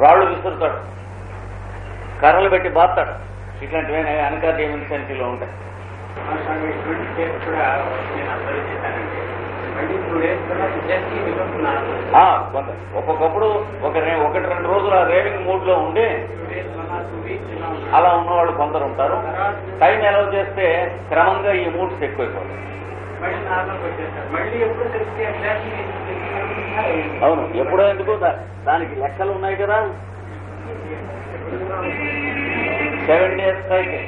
రాళ్ళు విసురుతాడు. కర్రలు పెట్టి బాస్తాడు ఇట్లాంటివి అనకార్యం ఇన్సెంటివ్లో ఉంటాయి. మన స్వామి ట్వంటీ డేస్ కూడా నేను అబ్జర్వ్ చేశానండి. మళ్ళీ టూ డేస్ తర్వాత జస్ట్ ఈ బికమ్ నార్మల్ ఆ, కొంత ఒక్కొక్కప్పుడు ఒక ఒకటి రెండు రోజులు ఆ రేవింగ్ మూడ్లో ఉండి అలా ఉన్నవాళ్ళు కొందరు ఉంటారు. టైం అలౌ చేస్తే క్రమంగా ఈ మూడ్స్ ఎక్కువైపోతాయి. మళ్ళీ ఎప్పుడు అవును ఎప్పుడో ఎందుకు దానికి లెక్కలు ఉన్నాయి కదా. Seven days cycle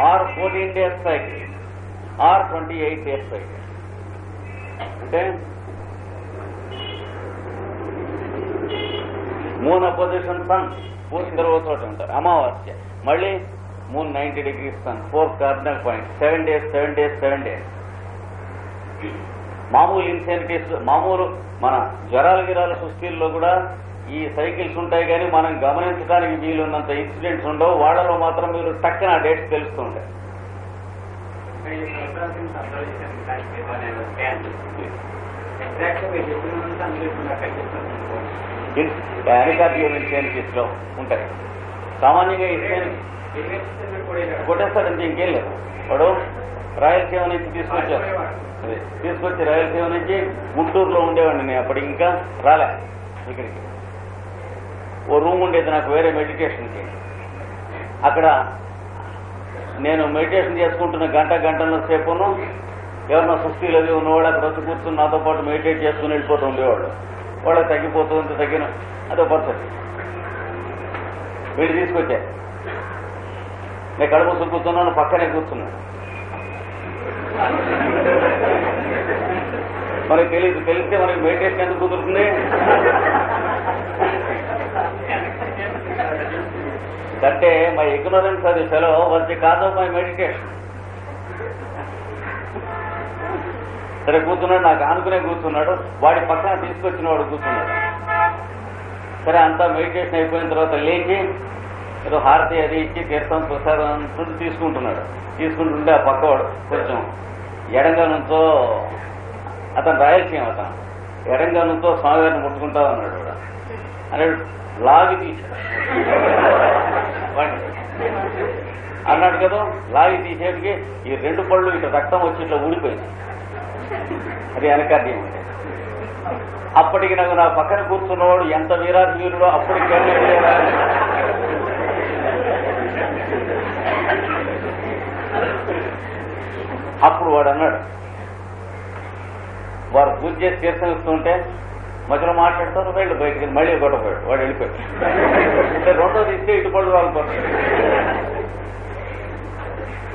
or fourteen days cycle or twenty eight days cycle అంటే మూన్ అపోజిషన్ సన్ పూర్తి చోట ఉంటారు. అమావాస్య. మళ్ళీ moon ninety degrees sun four cardinal point seven days seven days seven days మామూలు ఇన్సెనిటీస్ మామూలు మన జ్వరాల గిరాల సుస్థిల్లో కూడా ఈ సైకిల్స్ ఉంటాయి కానీ మనం గమనించడానికి వీలున్నంత ఇన్సిడెంట్స్ ఉండవు. వాళ్ళలో మాత్రం మీరు టక్కన డేట్స్ తెలుస్తుంటాయి ఇప్పుడు అనికార్డియల్ ఇన్సెనిటీస్లో ఉంటాయి. సామాన్యంగా ఇన్సెన్ కొట్టేస్తాడంటే ఇంకేం లేదు. వాడు రాయలసీమ నుంచి తీసుకొచ్చారు. అదే, తీసుకొచ్చి రాయలసీమ నుంచి గుంటూరులో ఉండేవాడిని నేను అప్పటికి ఇంకా రాలే ఇక్కడికి. ఓ రూమ్ ఉండేది నాకు వేరే మెడిటేషన్కి అక్కడ నేను మెడిటేషన్ చేసుకుంటున్న గంట గంటల సేపును ఎవరన్నా సుస్థిలు అది ఉన్నవాడు అక్కడ వచ్చి కూర్చుని నాతో పాటు మెడిటేట్ చేసుకుని వెళ్ళిపోతూ ఉండేవాడు వాళ్ళకి తగ్గిపోతుంది తగ్గిన అదో పరిస్థితి వీళ్ళు తీసుకొచ్చా నేను కడుపు కూర్చున్నాను పక్కనే కూర్చున్నాను. మనకి తెలియదు తెలిస్తే మనకి మెడిటేషన్ ఎందుకు కుదురుతుంది? అంటే మై ఇగ్నోరెన్స్ అది fellow was the cause of my meditation సరే కూర్చున్నాడు నాకు ఆనుకునే కూర్చున్నాడు. వాడి పక్కన తీసుకొచ్చిన వాడు కూర్చున్నాడు. సరే అంతా మెడిటేషన్ అయిపోయిన తర్వాత లేచి ఏదో హారతి అది ఇచ్చి తీర్థం ప్రసాదం అంతా తీసుకుంటున్నాడు. తీసుకుంటుంటే ఆ పక్కవాడు కొంచెం ఎడంగా నుంచో అతను రాయలసీమ అతను. ఎడంగా నుంచో స్వామివారిని ముట్టుకుంటా అన్నాడు వాడు. లాగి తీశాడు. అన్నాడు కదా లాగి తీసేటికి ఈ రెండు పళ్ళు ఇట్లా రక్తం వచ్చి ఇట్లా ఊడిపోయింది. అది వెనకార్యం అప్పటికి నాకు నా పక్కన కూర్చున్నవాడు ఎంత వీరాధి వీరుడో అప్పటికి అప్పుడు వాడు అన్నాడు వారు పూజ చేసి తీర్థం ఇస్తుంటే మధ్యలో మాట్లాడతారు వెళ్ళి బయటికి మళ్ళీ కొట్టపోయాడు వాడు వెళ్ళిపోయాడు. అంటే రెండోది ఇస్తే ఇటుపడు పళ్ళు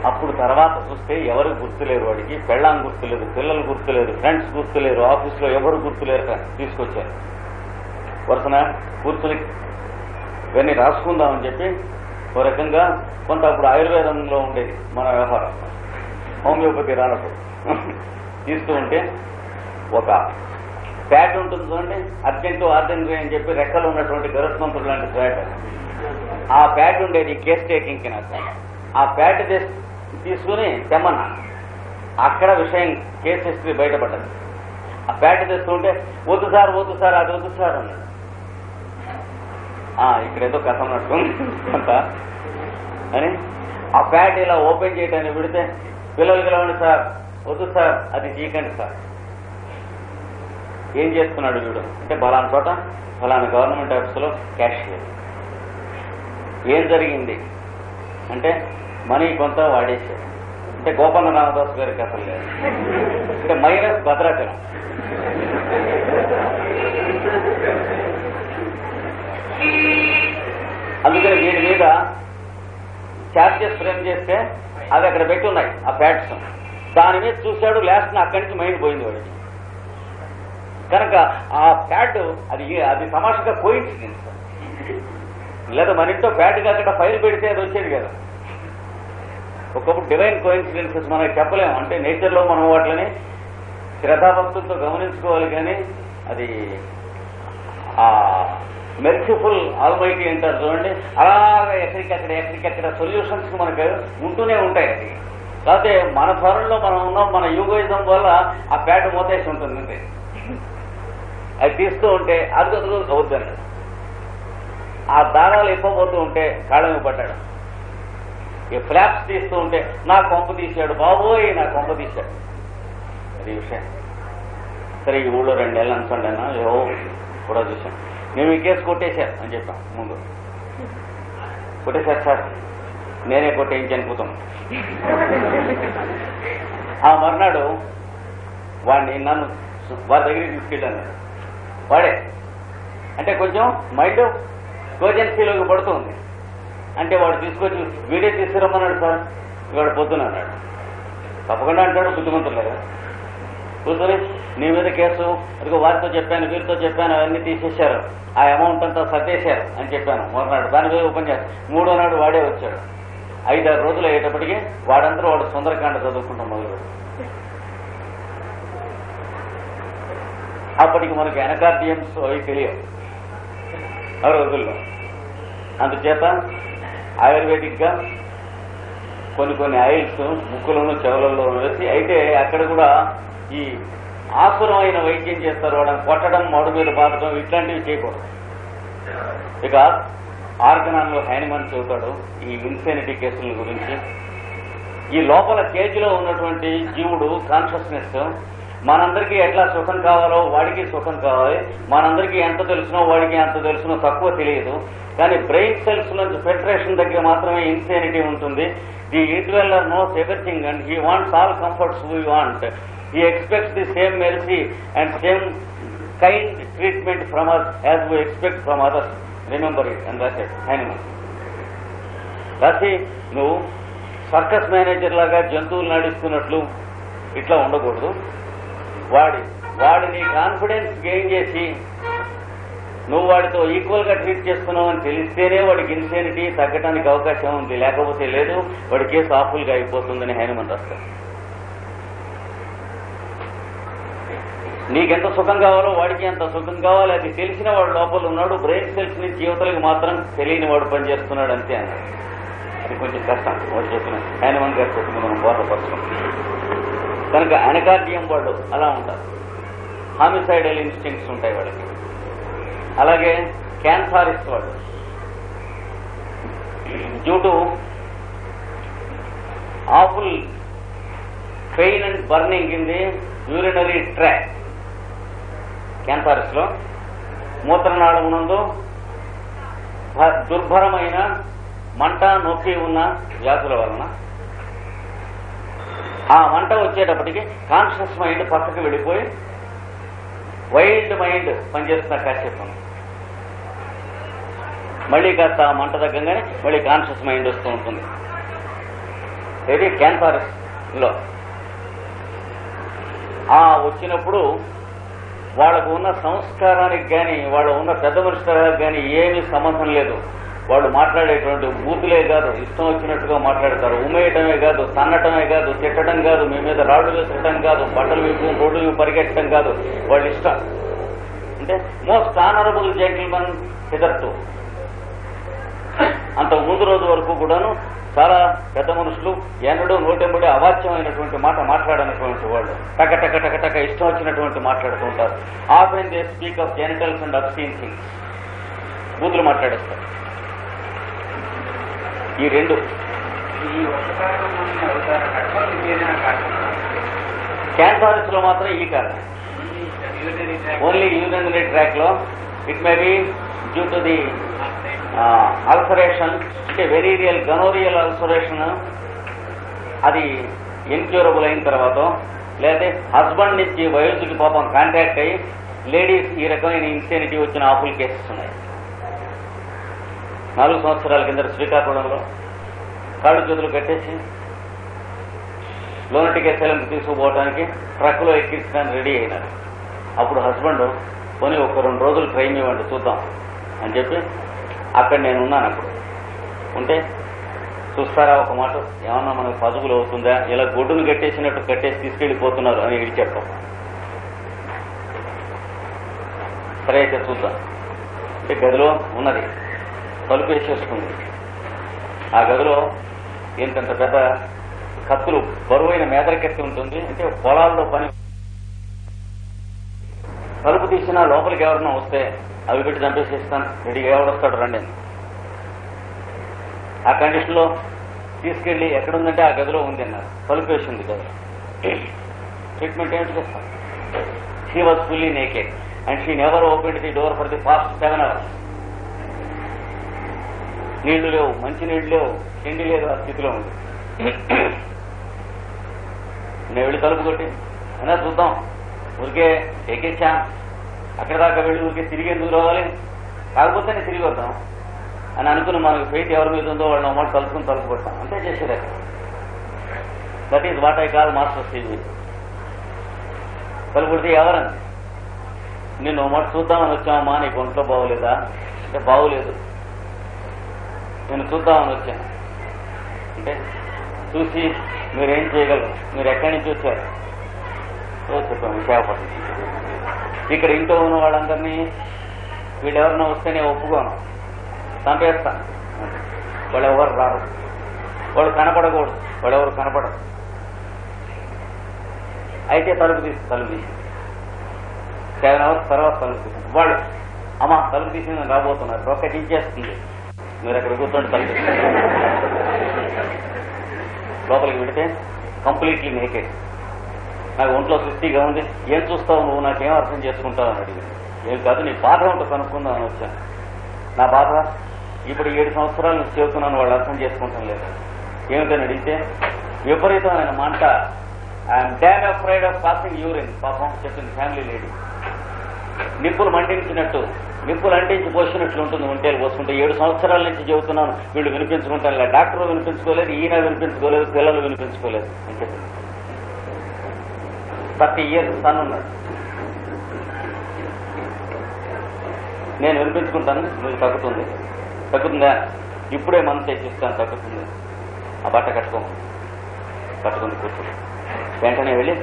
అప్పుడు తర్వాత చూస్తే ఎవరు గుర్తులేరు వాడికి పెళ్ళాం గుర్తులేదు పిల్లలు గుర్తులేరు ఫ్రెండ్స్ గుర్తులేరు ఆఫీస్లో ఎవరు గుర్తులేరు తీసుకొచ్చారు. వరుసన కూర్చుని ఇవన్నీ రాసుకుందామని చెప్పి ఒక రకంగా కొంత అప్పుడు ఆయుర్వేదంలో ఉండేది మన వ్యవహారం. హోమియోపతి రానప్పుడు. తీస్తూ ఉంటే ఒక ప్యాడ్ ఉంటుంది చూడండి అర్జెంటు ఆర్డినరీ అని చెప్పి రెక్కలు ఉన్నటువంటి గరుత్మంతుడు లాంటి ప్యాడ్. ఆ ప్యాడ్ ఉండేది కేస్ టేకింగ్కి నాకు ఆ ప్యాడ్ తీసుకుని తెమ్మన్నా. అక్కడ విషయం కేసు హిస్టరీ బయటపడ్డది. ఆ ప్యాడ్ తెస్తుంటే వద్దు సార్ వద్దు సార్ అది వద్దు సార్ అన్నాడు ఇక్కడ ఏదో కథ ఉన్నట్టుంది. అని ఆ ప్యాడ్ ఇలా ఓపెన్ చేయడానికి పెడితే పిల్లలు గెలవండి సార్ వద్దు సార్ అది చీకండి సార్. ఏం చేస్తున్నాడు వీడు అంటే బలానా చోట ఫలానా గవర్నమెంట్ ఆఫీసులో క్యాషియర్ ఏం జరిగింది? అంటే మనీ కొంత వాడేశారు. అంటే గోపన్న రామదాస్ గారికి అసలు లేదు. అంటే మైనస్ భద్రాచలం. అందుకని వీడి మీద ఛార్జెస్ ఫ్రేమ్ చేస్తే అవి అక్కడ పెట్టి ఉన్నాయి ఆ ఫ్యాట్స్ దాని మీద చూశాడు లాస్ట్ అక్కడి నుంచి మైండ్ పోయింది వాడికి కనుక ఆ ఫ్యాట్ అది అది తమాషగా కోయిన్సిడెన్స్ లేదా మన ఇంట్లో ప్యాడ్ కాకుండా ఫైల్ పెడితే అది వచ్చేది కదా. ఒకప్పుడు డివైన్ కోయిన్సిడెన్సెస్ మనకి చెప్పలేము. అంటే నేచర్లో మనం వాటిని శ్రద్ధాభక్తులతో గమనించుకోవాలి కానీ అది మెర్సిఫుల్ ఆల్మైటీ అంటారు చూడండి. అలాగా ఎక్కడికక్కడ ఎక్కడికక్కడ సొల్యూషన్స్ మనకు ఉంటూనే ఉంటాయి. అది కాకపోతే మన త్వరలో మనం ఉన్నాం మన యూగోయిజం వల్ల ఆ ప్యాడ్ మోతేసి ఉంటుంది అది తీస్తూ ఉంటే అది అవుద్దండి. ఆ దారాలు ఇవ్వబోతూ ఉంటే కాళ్ళ పడ్డాడు. ఈ ఫ్లాప్స్ తీస్తూ ఉంటే నా కొంప తీశాడు బాబోయ్ నా కొంప తీశాడు. అది విషయం. సరే ఈ ఊళ్ళో రెండేళ్ళు అనుకోండి అన్న ఏవో కూడా చూశాను. మేము ఈ కేసు కొట్టేశారు అని చెప్పాం ముందు. కొట్టేశారు సార్. నేనే కొట్టేయించి అనుకుతాం ఆ మర్నాడు వాడిని నన్ను వారి దగ్గరికి తీసుకెళ్ళాను. వాడే అంటే కొంచెం మైండ్ కోజెన్సీలోకి పడుతుంది. అంటే వాడు తీసుకొచ్చి వీడియో తీసుకురమ్మన్నాడు సార్. ఇవాడు పొద్దున అన్నాడు. తప్పకుండా అంటాడు బుద్ధిమంతులు కదా. కూర్చొని నీ మీద కేసు ఇదిగో వారితో చెప్పాను వీరితో చెప్పాను అవన్నీ తీసేశారు. ఆ అమౌంట్ అంతా సర్దేశారు అని చెప్పాను మొన్ననాడు దాని మీద ఓపెన్ చేశాను మూడో నాడు వాడే వచ్చాడు. ఐదారు రోజులు అయ్యేటప్పటికి వాడంతా వాడు సుందరకాండ చదువుకుంటాం మొదలు అప్పటికి మనకి ఎనకార్డియమ్స్ అవి తెలియవు. ఆ రోజుల్లో. అందుచేత ఆయుర్వేదిక్గా కొన్ని కొన్ని ఆయిల్స్ ముక్కులను చెవులలో వేసి అయితే అక్కడ కూడా ఈ ఆకురమైన వైద్యం చేస్తారు వాళ్ళని కొట్టడం మడు మీద బాధడం ఇట్లాంటివి చేయకూడదు. ఇక ఆర్గనాన్లో హైనమన్ చెబుతాడు ఈ ఇన్సెనిటీ కేసుల గురించి. ఈ లోపల కేజీలో ఉన్నటువంటి జీవుడు కాన్షియస్నెస్ మనందరికీ ఎట్లా సుఖం కావాలో వాడికి సుఖం కావాలి. మనందరికీ ఎంత తెలుసునో వాడికి ఎంత తెలుసునో తక్కువ తెలియదు. కానీ బ్రెయిన్ సెల్స్ నుంచి ఫెడరేషన్ దగ్గర మాత్రమే ఇన్సెనిటీ ఉంటుంది. The individual knows everything and he wants all comforts we want he expects the same mercy and same kind treatment from us as we expect from others remember it and రాసే Hahnemann రాసి నువ్వు circus manager లాగా జంతువులు నడుస్తున్నట్లు ఇట్లా ఉండకూడదు. వాడి వాడిని confidence gain చేసి నువ్వు వాడితో ఈక్వల్గా ట్రీట్ చేస్తున్నావు అని తెలిస్తేనే వాడికి ఇన్సెనిటీ తగ్గడానికి అవకాశం ఉంది. లేకపోతే లేదు వాడి కేసు ఆఫుల్గా అయిపోతుందని హైనమన్ రాస్తారు. నీకెంత సుఖం కావాలో వాడికి ఎంత సుఖం కావాలి. అది తెలిసిన వాడు లోపల ఉన్నాడు. బ్రెయిన్ సెల్స్ నుంచి యువతలకు మాత్రం తెలియని వాడు పనిచేస్తున్నాడు అంతే అన్నాడు. అది కొంచెం కష్టం. వాడు చెప్పిన హైనమన్ గారు చెప్పింది మనం బోధపరచడం కనుక అనకార్డియం వాళ్ళు అలా ఉంటారు. హామిసైడల్ ఇన్స్టింగ్స్ ఉంటాయి వాళ్ళకి. అలాగే క్యాన్సారిస్ట్ వాళ్ళు. Due to awful pain and burning in the urinary tract క్యాన్సారిస్ట్లో మూత్రనాళం నందు దుర్భరమైన మంట నొప్పి ఉన్న వ్యాధుల వలన ఆ మంట వచ్చేటప్పటికి కాన్షియస్ మైండ్ పక్కకి వెళ్ళిపోయి వైల్డ్ మైండ్ పనిచేస్తున్న కాసేపు. మళ్ళీ కాస్త ఆ మంట తగ్గంగానే మళ్ళీ కాన్షియస్ మైండ్ వస్తూ ఉంటుంది. ఇది క్యాన్సర్లో ఆ వచ్చినప్పుడు వాళ్ళకు ఉన్న సంస్కారానికి కానీ వాళ్ళు ఉన్న పెద్ద మనిషి కానీ ఏమీ సంబంధం లేదు. వాళ్ళు మాట్లాడేటువంటి బూతులే కాదు ఇష్టం వచ్చినట్టుగా మాట్లాడతారు. ఉమ్మేయటమే కాదు తన్నటమే కాదు తిట్టడం కాదు మీ మీద రాళ్ళు వేసడం కాదు బట్టలు విప్పు రోడ్డు పరిగెట్టడం కాదు. వాళ్ళ ఇష్టం. అంటే మోస్ట్ ఆనరబుల్ జెంటిల్మన్ హిదర్తో అంత ముందు రోజు వరకు కూడాను చాలా పెద్ద మనుషులు ఎన్నడూ నోటెంబడి అవాచ్యమైనటువంటి మాట మాట్లాడనటువంటి వాళ్ళు. టక టక టక టక ఇష్టం వచ్చినటువంటి మాట్లాడుతూ ఉంటారు. Often they speak of genitals and obscene things బూతులు మాట్లాడేస్తారు. ఈ రెండు. క్యాన్సర్స్లో మాత్రం ఈ కారణం. Only urinary tract. లో it may be due to the ulceration అంటే వెరీరియల్ గనోరియల్ అల్సరేషన్ అది ఇన్క్యూరబుల్ అయిన తర్వాత లేదా హస్బెండ్ నుంచి వయసుకి పాపం కాంటాక్ట్ అయ్యి లేడీస్ ఈ రకమైన ఇన్సెనిటీ వచ్చిన ఆఫుల్ కేసెస్ ఉన్నాయి. నాలుగు సంవత్సరాల కింద శ్రీకాకుళంలో కాళ్ళు చేతులు కట్టేసి లోనటికే సెలంకి తీసుకుపోవడానికి ట్రక్లో ఎక్కించడానికి రెడీ అయినారు. అప్పుడు హస్బెండ్ పోనీ ఒక రెండు రోజులు ట్రైన్ ఇవ్వండి చూద్దాం అని చెప్పి అక్కడ నేను ఉన్నాను అప్పుడు. ఉంటే చూస్తారా ఒక మాట? ఏమన్నా మనకు పదుగులు అవుతుందా? ఇలా గొడ్డును కట్టేసినట్టు కట్టేసి తీసుకెళ్ళిపోతున్నారు అని ఇడిచెప్పం సరే అయితే చూద్దాం. అంటే గదిలో ఉన్నది. తలుపు వేసేసుకుంది. ఆ గదిలో ఇంతంత పెద్ద కత్తులు బరువైన మేదరికెత్తి ఉంటుంది. అంటే పొలాల్లో పని తలుపు తీసినా లోపలికి ఎవరన్నా వస్తే అవి పెట్టి చంపేసేస్తాను. రెడీగా ఎవడొస్తాడు రండి. ఆ కండిషన్లో తీసుకెళ్ళి ఎక్కడుందంటే ఆ గదిలో ఉంది అన్నారు. తలుపు వేసింది గది ట్రీట్మెంట్ ఏమిటి చేస్తాం she was fully naked and she never open the door for the past seven hours నీళ్ళు లేవు మంచి నీళ్ళు లేవు తిండి లేదు ఆ స్థితిలో ఉంది. నేను వెళ్ళి తలుపు కొట్టి అయినా చూద్దాం. ఊరికే ఎక్కించా అక్కడ దాకా వెళ్ళి ఊరికే తిరిగి ఎందుకు రావాలి? కాకపోతే నేను తిరిగి వద్దాం. అని అనుకుని మనకు ఫెయిట్ ఎవరి మీద ఉందో వాళ్ళని అమౌంట్ తలుపుకుని తలుపు కొట్టాం అంతే చేసేది that is what I call master stage తలుపుడితే ఎవరని నేను మాట చూద్దామని వచ్చామమ్మా నీకు ఒంట్లో బాగోలేదా? అంటే బాగోలేదు. నేను చూద్దామని వచ్చాను. అంటే చూసి మీరేం చేయగలరు? మీరు ఎక్కడి నుంచి వచ్చారు? చెప్పాను విశాఖపట్నం ఇక్కడ ఇంట్లో ఉన్న వాళ్ళందరినీ వీళ్ళు వస్తేనే వస్తే నేను ఒప్పుకోను. చంపేస్తాను వాళ్ళు ఎవరు రారు. వాళ్ళు కనపడకూడదు. వాళ్ళు ఎవరు కనపడరు. అయితే తలుపు తీసి తలుపు తీసి. సెవెన్ అవర్స్ తర్వాత తలుపు తీసి. వాళ్ళు అమ్మ తలుపు తీసి నేను రాబోతున్నారు రొక్క మీరు అక్కడ కూర్చోండి తలుపు లోపలికి పెడితే కంప్లీట్లీ నేకెడ్ నాకు ఒంట్లో తృప్తిగా ఉంది. ఏం చూస్తావు నువ్వు? నాకేం అర్థం చేసుకుంటావు? అని అడిగింది ఏం కాదు నీ బాధ ఉంటే కనుక్కుందామని వచ్చాను. నా బాధ? ఇప్పుడు ఏడు సంవత్సరాలు నుంచి చెబుతున్నాను వాళ్ళు అర్థం చేసుకుంటాం లేదు? ఏమిటని అడిగితే విపరీతమైన మంట. I'm damn afraid of passing urine పాపం చెప్పింది ఫ్యామిలీ లేడీ నిప్పులు మండించినట్టు నిప్పులు అంటించి పోసినట్లు ఉంటుంది ఒంటేలు పోసుకుంటే. ఏడు సంవత్సరాల నుంచి చెబుతున్నాను వీళ్ళు వినిపించుకుంటాను డాక్టర్ వినిపించుకోలేదు ఈయన వినిపించుకోలేదు పిల్లలు వినిపించుకోలేదు అని చెప్పింది థర్టీ ఇయర్స్ సన్ ఉన్నాడు నేను వినిపించుకుంటాను నువ్వు తగ్గుతుంది. తగ్గుతుందా? ఇప్పుడే మనం తెచ్చిస్తాను తగ్గుతుంది. ఆ బట్ట కట్టుకో. కట్టుకుంది కూర్చుని వెంటనే వెళ్ళి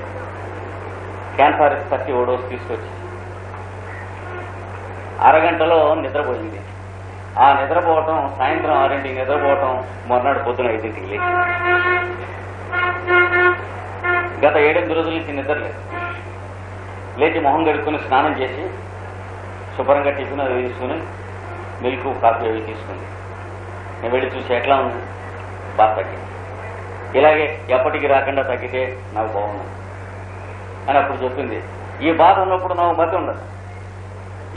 క్యాన్సర్ థర్టీ ఓడోస్ తీసుకొచ్చి. అరగంటలో నిద్రపోయింది. ఆ నిద్రపోవటం సాయంత్రం ఆరింటికి నిద్రపోవటం మొన్నటి పొద్దున ఐదింటికి లేచి. గత ఏడెనిమిది రోజుల నుంచి నిద్రలేదు లేచి మొహం గడుక్కుని స్నానం చేసి శుభ్రంగా టిఫిన్ అది తీసుకుని మిల్క్ కాఫీ అవి తీసుకుంది నేను వెళ్ళి చూసి ఎట్లా ఉంది? బాగా తగ్గింది. ఇలాగే ఎప్పటికి రాకుండా తగ్గితే నాకు బాగుంది అని అప్పుడు చెప్పింది. ఈ బాధ ఉన్నప్పుడు నాకు మతి ఉండదు.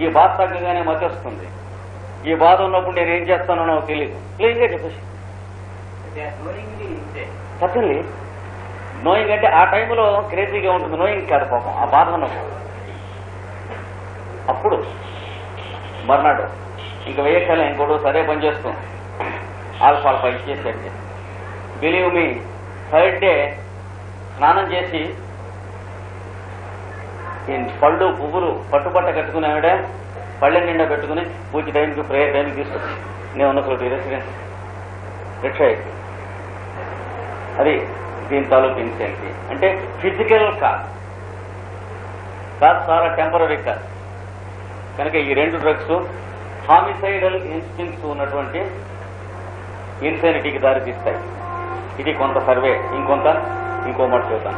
ఈ బాధ తగ్గగానే మతి వస్తుంది. ఈ బాధ ఉన్నప్పుడు నేను ఏం చేస్తానో నాకు తెలియదు క్లీన్గా చెప్పేసి. They నోయింగ్ అంటే ఆ టైంలో క్రేజీగా ఉంటుంది. నోయింగ్ కాదు పాపం. ఆ బాధ ఉన్నప్పుడు. అప్పుడు మర్నాడు ఇంక వేయకాలం ఇంకోడు సరే పని చేస్తాం. ఫైన్ చేసేది బిలీవ్ మీ థర్డ్ డే స్నానం చేసి పళ్ళు పువ్వులు పట్టుబట్ట కట్టుకుని ఆవిడ పళ్ళ నిండా పెట్టుకుని పూజ టైంకి ప్రేయర్ టైంకి తీసుకొచ్చి నేను ఉన్న చోటు రెసిడెన్స్ రిక్షా అది దీని తాలూకు ఇన్సెంటివ్ అంటే ఫిజికల్ కాదు కాదు చాలా టెంపరీ కాదు కనుక ఈ రెండు డ్రగ్స్ హామిసైడల్ ఇన్స్టింగ్స్ ఉన్నటువంటి ఇన్సెనిటీకి దారితీస్తాయి. ఇది కొంత సర్వే ఇంకొంత ఇంకో మాట చూద్దాం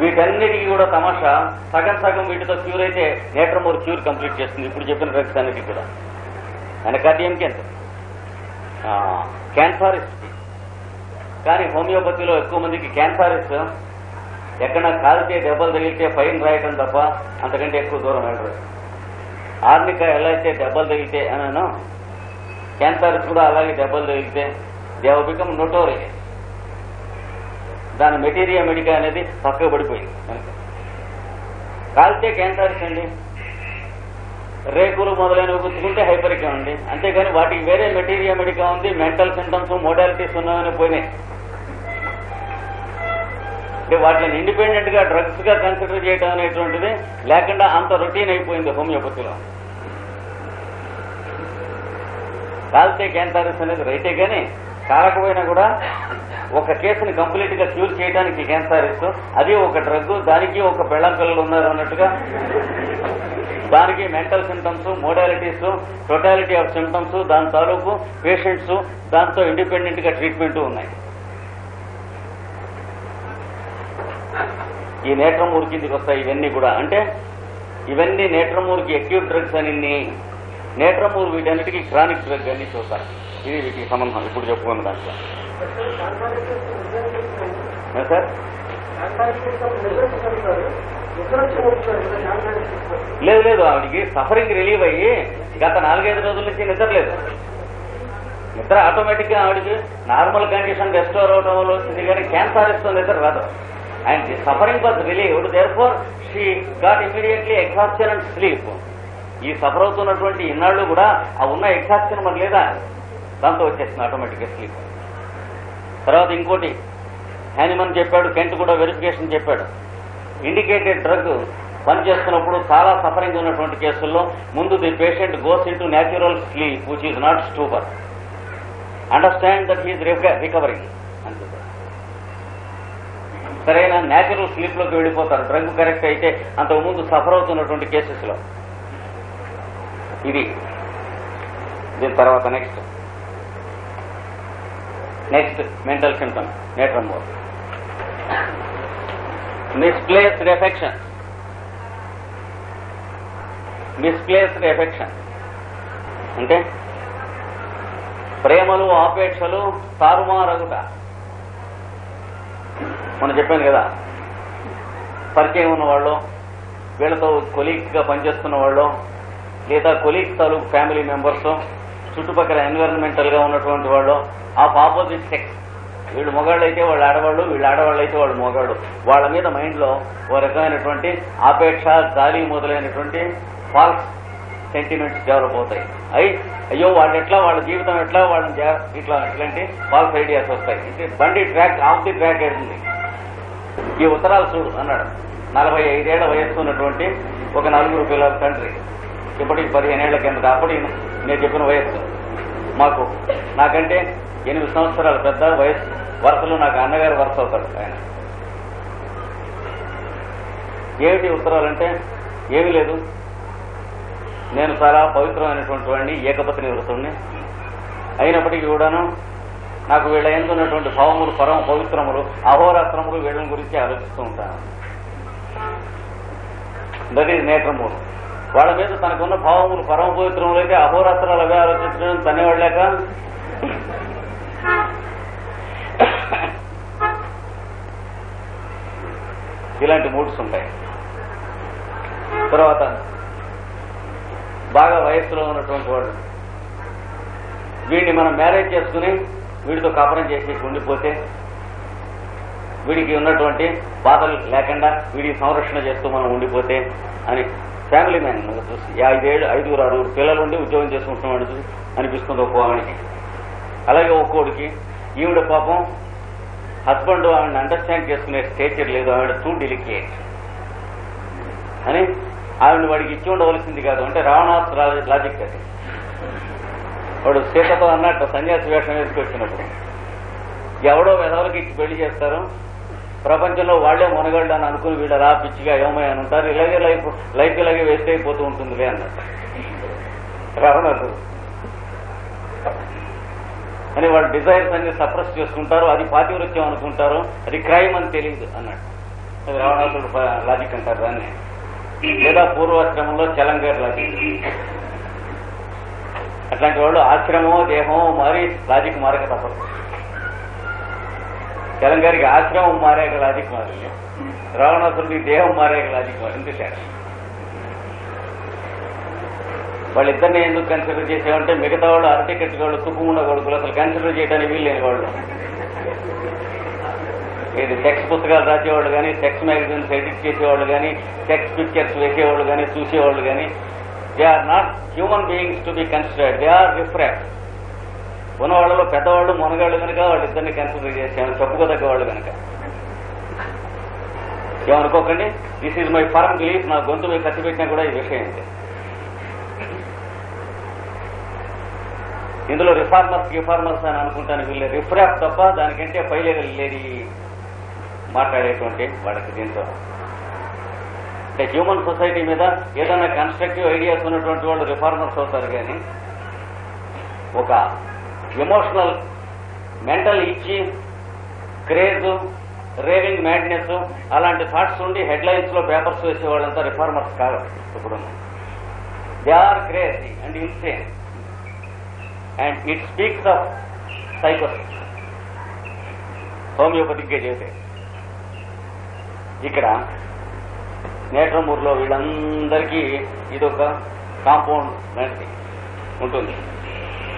వీటన్నిటికీ కూడా తమాషా సగం సగం వీటితో క్యూర్ అయితే నేట్రమోర్ క్యూర్ కంప్లీట్ చేస్తుంది. ఇప్పుడు చెప్పిన డ్రగ్స్ అన్నిటికీ కూడా. వెనకాటి ఏం క్యాన్సర్ క్యాన్సర్ కానీ హోమియోపతిలో ఎక్కువ మందికి క్యాన్సరిస్ట్ ఎక్కడ కాలితే దెబ్బలు తగిలితే ఫైన్ రాయటం తప్ప అంతకంటే ఎక్కువ దూరం వెళ్ళరు. ఆర్నిక ఎలా అయితే దెబ్బలు తగిలితే అనను క్యాన్సర్ కూడా అలాగే దెబ్బలు తగిలితే దేవబికం బికమ్ నోటోరీ దాని మెటీరియా మెడికా అనేది పక్కకు పడిపోయింది కాలితే క్యాన్సర్స్ అండి రేకులు మొదలైనవి గుర్తుకుంటే హైపరికం అండి. అంతేగాని వాటికి వేరే మెటీరియా మెడికా ఉంది మెంటల్ సింటమ్స్ మోడాలిటీస్ ఉన్నాయని పోయినాయి. అంటే వాటిని ఇండిపెండెంట్గా డ్రగ్స్గా కన్సిడర్ చేయడం అనేటువంటిది లేకుండా అంత రొటీన్ అయిపోయింది హోమియోపతిలో. కాల్తే క్యాన్సర్స్ అనేది రైటే కానీ కాలకపోయినా కూడా ఒక కేసుని కంప్లీట్గా క్యూర్ చేయడానికి క్యాన్సరిస్ట్ అది ఒక డ్రగ్ దానికి ఒక పెళ్ళం పిల్లలు ఉన్నారు అన్నట్టుగా. దానికి mental symptoms modalities totality of symptoms దాని తాలూకు పేషెంట్స్ దాంతో ఇండిపెండెంట్గా ట్రీట్మెంట్ ఉన్నాయి. ఈ నేత్రం కిందికి వస్తాయి ఇవన్నీ కూడా. అంటే ఇవన్నీ నేట్రమూర్కి అక్యూట్ డ్రగ్స్ అని నేట్రమూర్ వీటన్నిటికీ క్రానిక్ డ్రగ్ అని చూస్తారు. ఇది వీటికి సంబంధం. ఇప్పుడు చెప్పుకున్న దాంట్లో. సార్ లేదు లేదు. ఆవిడికి సఫరింగ్ రిలీవ్ అయ్యి గత నాలుగైదు రోజుల నుంచి నిద్రలేదు నిద్ర ఆటోమేటిక్గా ఆవిడకి నార్మల్ కండిషన్ రెస్టోర్ అవడం వల్ల వచ్చింది కానీ క్యాన్సర్ ఇస్తుంది నిద్ర రాదు. And suffering was relieved therefore she got immediately exhaustion and sleep ఈ సఫర్ అవుతున్నటువంటి ఇన్నాళ్ళు కూడా ఆ ఉన్న ఎగ్జాక్షన్ మరి లేదా? దాంతో వచ్చేస్తుంది ఆటోమేటిక్గా స్లీప్ తర్వాత ఇంకోటి హ్యానిమన్ చెప్పాడు కెంట్ కూడా వెరిఫికేషన్ చెప్పాడు. ఇండికేటెడ్ డ్రగ్ పనిచేస్తున్నప్పుడు చాలా సఫరింగ్ ఉన్నటువంటి కేసుల్లో ముందు the patient goes into natural sleep which is not stupor understand that he's recovering అంతే సరైన న్యాచురల్ స్లీప్లోకి వెళ్ళిపోతారు. డ్రగ్ కరెక్ట్ అయితే అంతకుముందు సఫర్ అవుతున్నటువంటి కేసెస్లో ఇది. దీని తర్వాత next. Next mental symptom natrum mur. Misplaced affection. Misplaced affection. అంటే ప్రేమలు ఆపేక్షలు తారుమారగుట. మనం చెప్పాను కదా. పరిచయం ఉన్నవాళ్ళు వీళ్ళతో కొలీగ్గా పనిచేస్తున్న వాళ్ళు లేదా కొలీగ్ తాలూకు ఫ్యామిలీ మెంబర్స్ చుట్టుపక్కల ఎన్విరాన్మెంటల్గా ఉన్నటువంటి వాళ్ళు ఆఫ్ ఆపోజిట్ సెక్స్ వీళ్ళు మొగాళ్ళు అయితే వాళ్ళు ఆడవాళ్ళు వీళ్ళు ఆడవాళ్ళు అయితే వాళ్ళు మొగాళ్ళు. వాళ్ళ మీద మైండ్లో ఓ రకమైనటువంటి ఆపేక్ష గాలి మొదలైనటువంటి ఫాల్స్ సెంటిమెంట్స్ డెవలప్ అవుతాయి. అయి అయ్యో వాళ్ళు ఎట్లా వాళ్ళ జీవితం ఎట్లా వాళ్ళని ఇట్లా ఇట్లాంటి ఫాల్స్ ఐడియాస్ వస్తాయి. అంటే బండి ట్రాక్ ఆఫ్ ది ట్రాక్ అవుతుంది ఈ ఉత్తరాలు చూడు అన్నాడు. నలభై ఐదేళ్ళ వయస్సు ఉన్నటువంటి ఒక నలుగురు పిల్లల తండ్రి. ఇప్పటికి పదిహేనేళ్ళ కింద అప్పటి నేను చెప్పిన వయస్సు. మాకు నాకంటే ఎనిమిది సంవత్సరాల పెద్ద వయస్సు. వరుసలో నాకు అన్నగారు వరస అవుతాడు ఆయన. ఏమిటి ఉత్తరాలంటే ఏమీ లేదు. నేను చాలా పవిత్రమైనటువంటి వాడిని ఏకపత్ని వృతుడిని అయినప్పటికీ కూడాను నాకు వీళ్ళ ఎందున్నటువంటి భావములు పరమ పవిత్రములు అహోరాత్రములు వీళ్ళని గురించి ఆలోచిస్తూ ఉంటాను. దట్ ఈజ్ నేత్రములు. వాళ్ళ మీద తనకున్న భావములు పరమ పవిత్రములు అయితే అహోరాత్రాలు అవే ఆలోచించడం తనేవాళ్ళాక? ఇలాంటి మూడ్స్ ఉంటాయి. తర్వాత బాగా వయస్సులో ఉన్నటువంటి వాడు వీడిని మనం మ్యారేజ్ చేసుకుని వీడితో కాపురం చేసి ఉండిపోతే వీడికి ఉన్నటువంటి బాధలు లేకుండా వీడికి సంరక్షణ చేస్తూ మనం ఉండిపోతే అని ఫ్యామిలీ మ్యాన్ చూసి ఐదేళ్ళు ఐదుగురు ఆరుగురు పిల్లలు ఉండి ఉద్యోగం చేసుకుంటున్నాడు చూసి అనిపిస్తుంది ఒక్కోవాడికి అలాగే ఒక్కోడికి ఈవిడ పాపం హస్బెండ్ ఆవిడని అండర్స్టాండ్ చేసుకునే స్టేచర్ లేదు. ఆవిడ టూ డెలికేట్ అని ఆవిడ వాడికి ఇచ్చి ఉండవలసింది కాదు. అంటే రావణాస్ లాజిక్ అది. వాడు సీతతో అన్నట్టు సన్యాసి వేషం వేసుకొచ్చినప్పుడు. ఎవడో వెధవలకి ఇచ్చి పెళ్ళి చేస్తారు. ప్రపంచంలో వాళ్ళే మునగాళ్ళు అని అనుకుని వీళ్ళు రా పిచ్చిగా ఏమై అని ఉంటారు ఇలాగే లైఫ్ లైఫ్ ఇలాగే వేస్ట్ అయిపోతూ ఉంటుందిలే అన్నట్టు రావణాసుడు అని వాళ్ళ డిజైర్స్ అన్ని సప్రెస్ చేసుకుంటారు. అది పాతివృత్యం అనుకుంటారు. అది క్రైమ్ అని తెలియదు అన్నట్టు అది రావణాసుడు లాజిక్ అంటారు దాన్ని. లేదా పూర్వాశ్రమంలో చలంగర్ లాజిక్ అట్లాంటి వాళ్ళు ఆశ్రమమో దేహమో మారి లాజిక్ మారక తప్పదు. చలంగారికి ఆశ్రమం మారాక లాజిక్ మారింది. రావణాసురుడి దేహం మారాక లాజిక్ మారింది. తేడా వాళ్ళిద్దరిని ఎందుకు కన్సిడర్ చేసామంటే మిగతా వాళ్ళు అరటి వాళ్ళు తుక్కుముండ కొడుకులు అసలు కన్సిడర్ చేయడానికి వీల్లేని వాళ్ళు. ఇది సెక్స్ పుస్తకాలు రాసేవాళ్ళు కానీ సెక్స్ మ్యాగజైన్స్ ఎడిట్ చేసేవాళ్ళు కానీ సెక్స్ పిక్చర్స్ వేసేవాళ్ళు కానీ చూసేవాళ్ళు కానీ they are not human beings to be considered they are referent ఉన్నవాళ్ళలో పెద్దవాళ్ళు మునగాళ్ళు కనుక వాళ్ళిద్దరిని కన్సిడర్ చేశాను. చెప్పుకోదగ్గ వాళ్ళు కనుక. ఏమనుకోకండి? This is my firm belief నా గొంతు మీద ఖర్చు పెట్టినా కూడా ఈ విషయం ఇది ఇందులో రిఫార్మర్స్ రిఫార్మర్స్ అని అనుకుంటాను వీళ్ళు. రిఫ్రాప్ తప్ప దానికంటే పైలేరు లేని మాట్లాడేటువంటి వాళ్ళకి దీంతో? హ్యూమన్ సొసైటీ మీద ఏదైనా కన్స్ట్రక్టివ్ ఐడియాస్ ఉన్నటువంటి వాళ్ళు రిఫార్మర్స్ అవుతారు కానీ ఒక ఎమోషనల్ మెంటల్ ఇచ్చి క్రేజ్ రేవింగ్ మ్యాడ్నెస్ అలాంటి థాట్స్ ఉండి హెడ్లైన్స్లో పేపర్స్ వేసేవాళ్ళంతా రిఫార్మర్స్ కాదు ఇప్పుడు. They are crazy and insane and it speaks of సైకోసిస్ హోమియోపతిక్గా చేసే ఇక్కడ నేట్రమూరులో వీళ్ళందరికీ ఇదొక కాంపౌండ్ లాంటిది ఉంటుంది.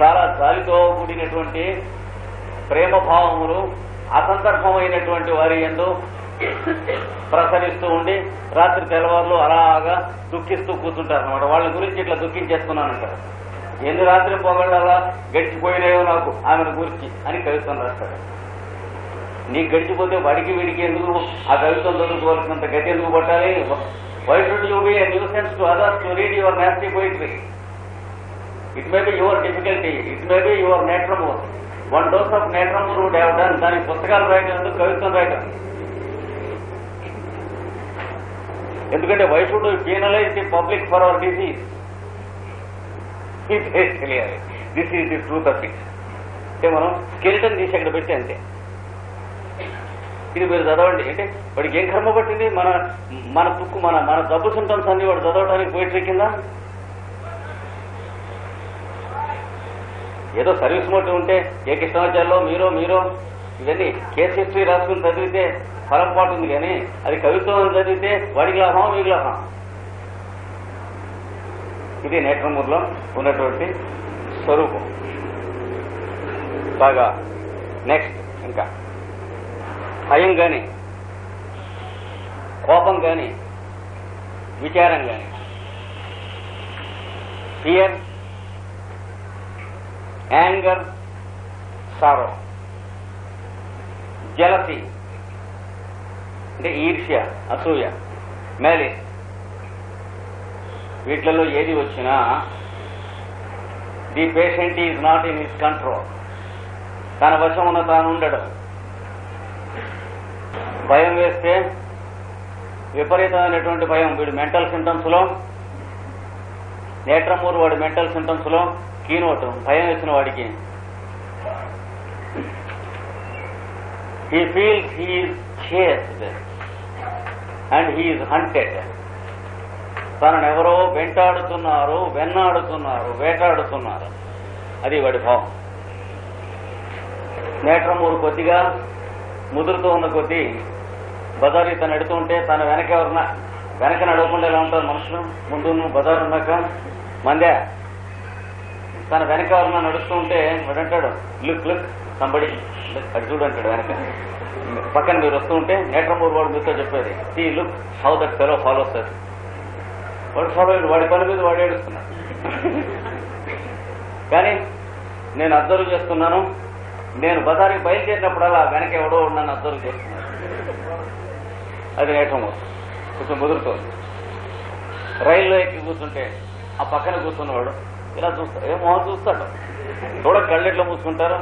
చాలా జాలితో కూడినటువంటి ప్రేమ భావములు అసందర్భమైనటువంటి వారి ఎందు ప్రసరిస్తూ ఉండి రాత్రి తెల్లవారులు అలాగా దుఃఖిస్తూ కూర్చుంటారు అనమాట వాళ్ళ గురించి ఇట్లా దుఃఖించేసుకున్నానంటారు ఎన్ని రాత్రి పొగళ్ళలా గడిచిపోయినాయో నాకు ఆమెను గురించి అని కవిత్వం రాస్తాడు. నీకు గడిచిపోతే వాడికి వీడికి ఎందుకు? ఆ కవిత్వం చదువుకోవాల్సినంత గతి ఎందుకు పట్టాలి? Why should you be a nuisance to others to read your nasty poetry it may be your difficulty it may be your natrum mur one dose of natrum mur would have done దానికి పుస్తకాలు రాయడం ఎందుకు? కవిత్వం రాయడం ఎందుకంటే why should penalize the public for our disease తెలియాలి this is the truth of it అంటే మనం స్కెల్టన్ తీసి అక్కడ పెట్టి అంతే. ఇది మీరు చదవండి. అంటే వాడికి ఏం కర్మ పట్టింది? మన మన తుక్కు మన మన జబ్బు సింటమ్స్ అన్ని వాడు చదవడానికి పోయిటరీ కింద? ఏదో సర్వీస్ మోటివ్ ఉంటే ఏ కృష్ణాచార్యలో మీరో మీరో ఇవన్నీ కేసు హిస్టరీ రాసుకుని చదివితే ఫలం పాటుంది కానీ అది కవిత్వం చదివితే వాడికి లాభం మీకు లాభం ఇది నేత్రమూర్లో ఉన్నటువంటి స్వరూపం. బాగా నెక్స్ట్ ఇంకా. భయం కానీ కోపం కానీ విచారం కానీ ఫియర్ యాంగర్ సారో జలసి అంటే ఈర్ష్య అసూయ మేలే వీటిలలో ఏది వచ్చినా the patient is not in his control. తన వశం ఉన్న తాను ఉండడం భయం వేస్తే విపరీతమైనటువంటి భయం. వీడు మెంటల్ సింటమ్స్లో నేట్రమూరు వాడి మెంటల్ సింటమ్స్లో కీనోట్ భయం వేసిన వాడికి. He feels he is chased and he is hunted తనను ఎవరో వెంటాడుతున్నారు వెన్నాడుతున్నారు వేటాడుతున్నారు. అది వాడి భావం. నేట్రమూరు కొద్దిగా ముదురుతూ ఉన్న కొద్దీ బజారు తను ఎడుతుంటే ఉంటే తన వెనక ఎవరన్నా వెనక నడవకుండా ఎలా ఉంటారు మనుషులు? ముందు బజారు ఉన్నాక మందే. తన వెనక ఎవరన్నా నడుస్తూ ఉంటే వాడంటాడు లుక్ లుక్ సంబడి అది చూడు అంటాడు వెనక. పక్కన మీరు వస్తూ ఉంటే నేట్రమూరు వాడు మీతో చెప్పేది ఈ look how that fellow follow sir వాడు ఫాలో వాడి పని మీద వాడు ఏడుస్తున్నాడు. కానీ నేను అబ్జర్వ్ చేస్తున్నాను నేను బజార్కి బయలుదేరినప్పుడల్లా వెనక ఎవడో నన్ను అబ్జర్వ్ చేస్తున్నాను అది నేటం కొంచెం ముదురుతోంది. రైల్లో ఎక్కి కూర్చుంటే ఆ పక్కన కూర్చున్నవాడు ఇలా చూస్తాడు ఏ మొహం చూస్తాడు. చూడ కళ్ళెట్లో మూసుకుంటారు.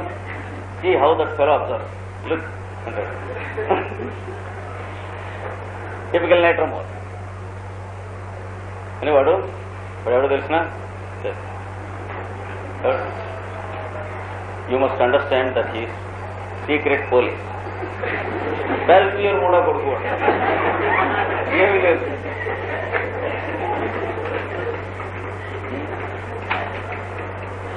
ఈ how that fellow observe. Look అంటాడు టిపికల్ నేటర్ మోడ్ అని వాడు వాడు ఎవడో తెలిసిన? You must understand that he secret police బ్యాల్మియర్ కూడా కొడుకు ఏమీ లేదు.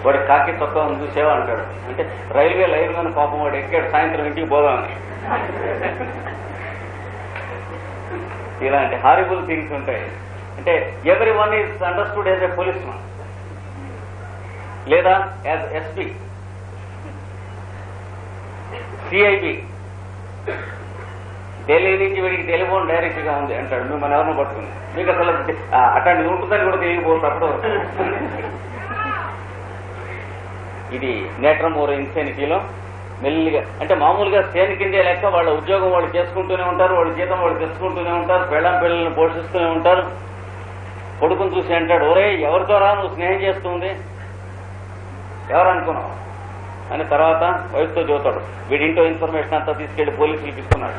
వాడు కాకి తక్కువ చూసేవా అంటాడు. అంటే రైల్వే లైన్ మీద పాపం వాడు ఎక్కాడు సాయంత్రం ఇంటికి పోదామని ఇలాంటి హారిబుల్ థింగ్స్ ఉంటాయి. అంటే everyone is understood as a policeman లేదా యాజ్ ఎస్పీ సిఐబి ఢిల్లీ నుంచి వీడికి టెలిఫోన్ డైరెక్ట్గా ఉంది. అంటాడు మిమ్మల్ని ఎవరిని పట్టుకుని. మీకు అసలు అటెండ్ ఉంటుందని కూడా తెలియకపోతే అప్పుడు ఇది నేట్రమూర ఇన్సెనిటీలో మెల్లిగా అంటే మామూలుగా సేన కిందే లెక్క వాళ్ళ ఉద్యోగం వాళ్ళు చేసుకుంటూనే ఉంటారు వాళ్ళ జీతం వాళ్ళు తెచ్చుకుంటూనే ఉంటారు పెళ్ళం పిల్లల్ని పోషిస్తూనే ఉంటారు. కొడుకుని చూసి అంటాడు ఒరే ఎవరితో రా నువ్వు స్నేహం చేస్తుంది ఎవరు అనుకున్నావు? అని తర్వాత వయసుతో చూతాడు వీడింటో ఇన్ఫర్మేషన్ అంతా తీసుకెళ్ళి పోలీసులకు ఇస్తున్నాడు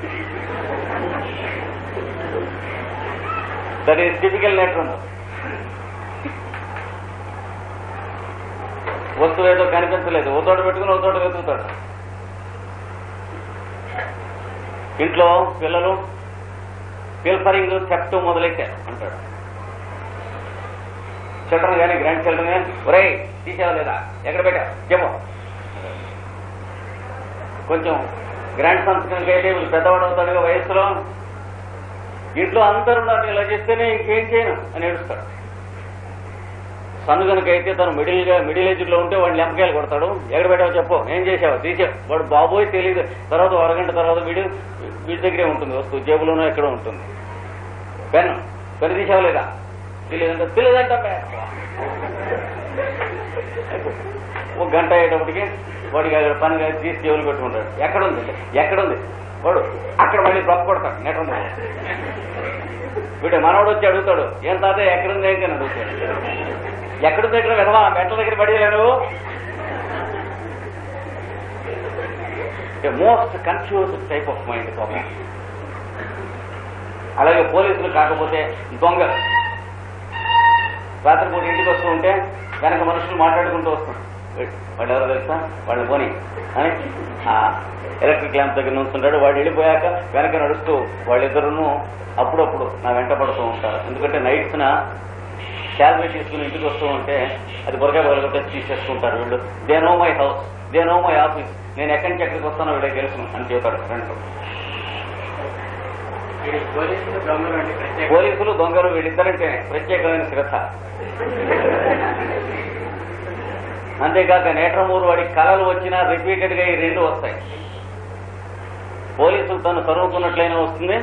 దట్ ఈస్ టిపికల్ నేటర్ వస్తువు ఏదో కనిపించలేదు. ఓ తోట పెట్టుకుని ఓ వెతుకుతాడు. ఇంట్లో పిల్లలు పిల్పరింగ్ చెప్తూ మొదలెట్టారు అంటాడు. చిల్డ్రన్ కానీ గ్రాండ్ చిల్డ్రన్ కానీ ఒరే తీసేవా లేదా ఎక్కడ పెట్టా చెప్పు. కొంచెం గ్రాండ్ సన్స్ కనుక అయితే వీళ్ళు పెద్దవాడవుతాడుగా వయస్సులో. ఇంట్లో అందరూ నన్ను ఇలా చేస్తేనే ఇంకేం చేయను అని ఏడుస్తాడు. సన్ను కనుకైతే అయితే తను మిడిల్గా మిడిల్ ఏజ్లో ఉంటే వాడిని లెంపకాయలు కొడతాడు. ఎక్కడ పెట్టావు చెప్పు ఏం చేసావు తీసావు వాడు బాబోయ్ తెలియదు తర్వాత అరగంట తర్వాత వీడు వీడి దగ్గరే ఉంటుంది వస్తువు జేబులోనో ఎక్కడో ఉంటుంది. పెన్ పెన్ తీసావు లేదా తెలియదంట తెలియదంట ఒక గంట అయ్యేటప్పటికి వాడికి అక్కడ పని తీసి జేబులు పెట్టుకుంటాడు. ఎక్కడుంది? ఎక్కడుంది? వాడు అక్కడ మళ్ళీ బ్లాక్ కొడతాడు. నెట్ ఉంది? వీడు మనవాడు వచ్చి అడుగుతాడు ఏం తాత ఎక్కడుంది? ఏంటి అని అడుగుతాడు ఎక్కడుంది దగ్గర విధవా మెట్ల దగ్గర పడేయలేను most confuse type of mind పాపం అలాగే పోలీసులు కాకపోతే దొంగ రాత్రిపూట ఇంటికి వస్తూ ఉంటే వెనక మనుషులు మాట్లాడుకుంటూ వస్తారు వాడు ఎవరో తెలుసా? వాళ్ళు పోని. అని ఆ ఎలక్ట్రిక్ ల్యాంప్ దగ్గర నుంచుంటాడు. వాడు వెళ్ళిపోయాక వెనక నడుస్తూ వాళ్ళిద్దరును అప్పుడప్పుడు నా వెంట పడుతూ ఉంటారు. ఎందుకంటే నైట్స్ నా శాలరీ తీసుకుని ఇంటికి వస్తూ ఉంటే అది బొరగా బొరగొట్టే తీసేసుకుంటారు వీళ్ళు. They know my house they know my office. నేను ఎక్కడి నుంచి ఎక్కడికి వస్తానో వీళ్ళకి తెలుసు అని చెబుతాడు ఫ్రెండ్ పోలీసులు దొంగలు వీళ్ళిద్దరంటేనే ప్రత్యేక ప్రత్యేకమైన శ్రద్ధ. అంతేకాక నేట్రమూరు వాడి కళలు వచ్చినా రిపీటెడ్గా ఈ రెండు వస్తాయి. పోలీసులు తను తరుగుతున్నట్లయినా వస్తుంది.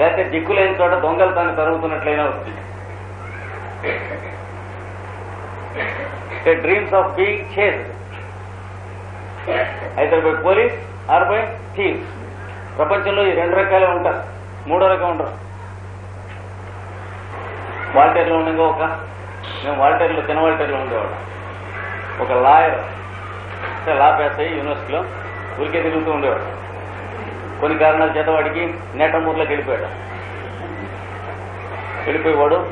లేకపోతే దిక్కులేని చోట దొంగలు తను తరుగుతున్నట్లయినా వస్తుంది. డ్రీమ్స్ ఆఫ్ బీయింగ్ చేజ్ అయితే by police or by thieves ప్రపంచంలో ఈ రెండు రకాలే ఉంటారు. మూడో రకం ఉంటారు. వాల్టేర్లో ఉండగా ఒక మేము వాల్టేర్లో చిన్న వాల్టేర్లో ఉండేవాడు ఒక లాయర్ అంటే లా పాస్ అయ్యి యూనివర్సిటీలో ఊరికే తిరుగుతూ ఉండేవాడు. కొన్ని కారణాల చేత వాడికి నేటమూరులోకి వెళ్ళిపోయాడు. వెళ్ళిపోయేవాడు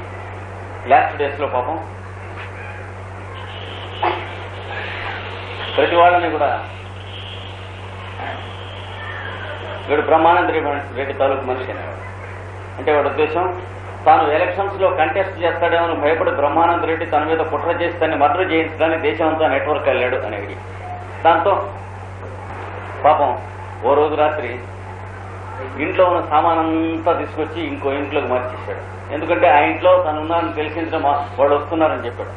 లాస్ట్ డేస్లో పాపం. ప్రతి వాళ్ళని కూడా వీడు బ్రహ్మానంద రెడ్డి తాలూకు మనిషి అనేవాడు. అంటే వాడి ఉద్దేశం తాను ఎలక్షన్స్లో కంటెస్ట్ చేస్తాడేమో భయపడి బ్రహ్మానంద రెడ్డి తన మీద కుట్ర చేసి తన్ని మర్డర్ చేయించడానికి దేశం అంతా నెట్వర్క్ వెళ్ళాడు అనేది దాంతో పాపం ఓ రోజు రాత్రి ఇంట్లో ఉన్న సామానంతా తీసుకొచ్చి ఇంకో ఇంట్లోకి మార్చేశాడు. ఎందుకంటే ఆ ఇంట్లో తను ఉన్నారని తెలిసించడం వాళ్ళు వస్తున్నారని చెప్పాడు.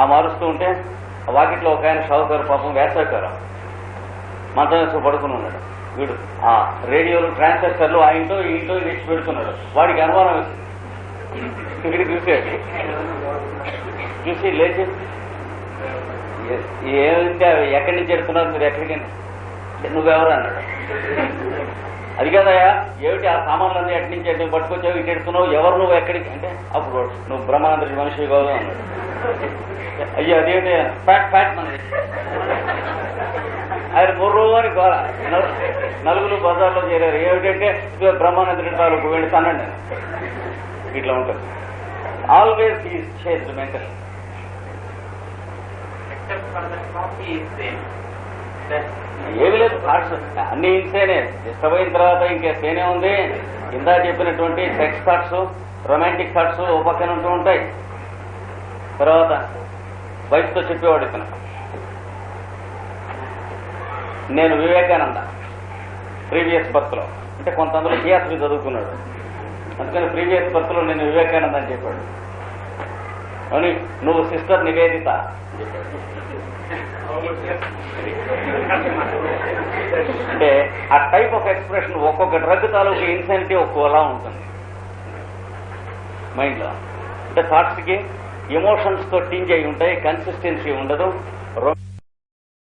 ఆ మారుస్తూ ఉంటే ఆ వాకిట్లో ఒక ఆయన షావుకారు పాపం వేసాకారు మంచం వేసుకు పడుకుని ఉన్నాడు. వీడు ఆ రేడియోలు ట్రాన్సిస్టర్లు ఆ ఇంట్లో ఈ ఇంట్లో తెచ్చి పెడుతున్నాడు. వాడికి అనుమానం వచ్చింది వీడు చూసాడు చూసి లేచి. "ఏ- ఏమిటి ఎక్కడి నుంచి ఎడుతున్నారు? మీరు ఎక్కడికి? నువ్వెవరు అన్నాడు. అది కదయ్యా ఏమిటి ఆ సామాన్లన్నీ ఎక్కడి నుంచి ఎక్కడికి పట్టుకొచ్చావు ఇటు ఎడుతున్నావు? ఎవరు నువ్వు ఎక్కడికి? అంటే అప్పుడు నువ్వు బ్రహ్మానందరి మనిషి కాదు అన్నాడు. అయ్యో అదేమిటి ఫ్యాట్ ఫ్యాట్ మనది ఆయన ముర్రు అని గోల నలు- నలుగురు బజార్లో చేరారు. ఏమిటంటే ఇదిగో బ్రహ్మానంద తాలూకు వెళ్ళి తనండి. ఇట్లా ఉంటుంది. ఆల్వేస్ ఈ చేజ్ మెంటల్ ఏమి లేదు. థాట్స్ అన్ని ఇంతేనే డిస్టర్బ్ అయిన తర్వాత ఇంకే సేనే ఉంది. ఇందా చెప్పినటువంటి సెక్స్ థాట్స్ రొమాంటిక్ థాట్స్ ఓ పక్కన ఉంటూ ఉంటాయి. తర్వాత వయసుతో చెప్పేవాడు ఇతను. నేను వివేకానంద ప్రీవియస్ బర్త్లో అంటే కొంత అందులో జియాసీ చదువుకున్నాడు. అందుకని ప్రీవియస్ బర్త్లో నేను వివేకానంద అని చెప్పాడు. అని నువ్వు సిస్టర్ నివేదిత అంటే ఆ టైప్ ఆఫ్ ఎక్స్ప్రెషన్ ఒక్కొక్క డ్రగ్ తాలూకు ఇన్సెంటివ్ ఒక్కోలా ఉంటుంది. మైండ్లో అంటే థాట్స్కి ఎమోషన్స్తో టింజ్ అయి ఉంటాయి కన్సిస్టెన్సీ ఉండదు.